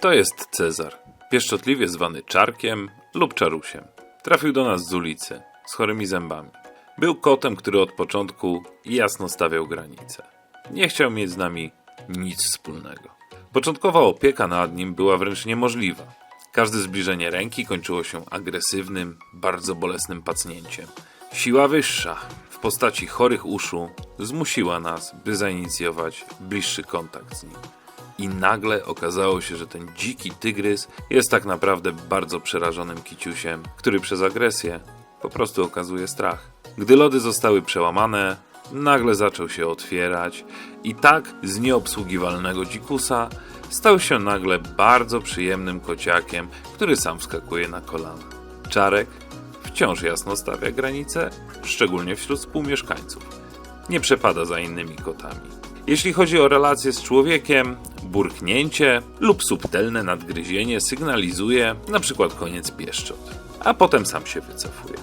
To jest Cezar, pieszczotliwie zwany Czarkiem lub Czarusiem. Trafił do nas z ulicy, z chorymi zębami. Był kotem, który od początku jasno stawiał granice. Nie chciał mieć z nami nic wspólnego. Początkowa opieka nad nim była wręcz niemożliwa. Każde zbliżenie ręki kończyło się agresywnym, bardzo bolesnym pacnięciem. Siła wyższa, w postaci chorych uszu, zmusiła nas, by zainicjować bliższy kontakt z nim. I nagle okazało się, że ten dziki tygrys jest tak naprawdę bardzo przerażonym kiciusiem, który przez agresję po prostu okazuje strach. Gdy lody zostały przełamane, nagle zaczął się otwierać i tak z nieobsługiwalnego dzikusa stał się nagle bardzo przyjemnym kociakiem, który sam wskakuje na kolana. Czarek wciąż jasno stawia granice, szczególnie wśród współmieszkańców nie przepada za innymi kotami. Jeśli chodzi o relacje z człowiekiem, burknięcie lub subtelne nadgryzienie sygnalizuje na przykład koniec pieszczot, a potem sam się wycofuje.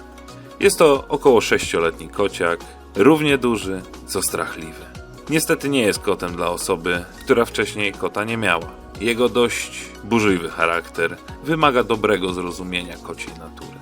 Jest to około 6-letni kociak, równie duży, co strachliwy. Niestety nie jest kotem dla osoby, która wcześniej kota nie miała. Jego dość burzliwy charakter wymaga dobrego zrozumienia kociej natury.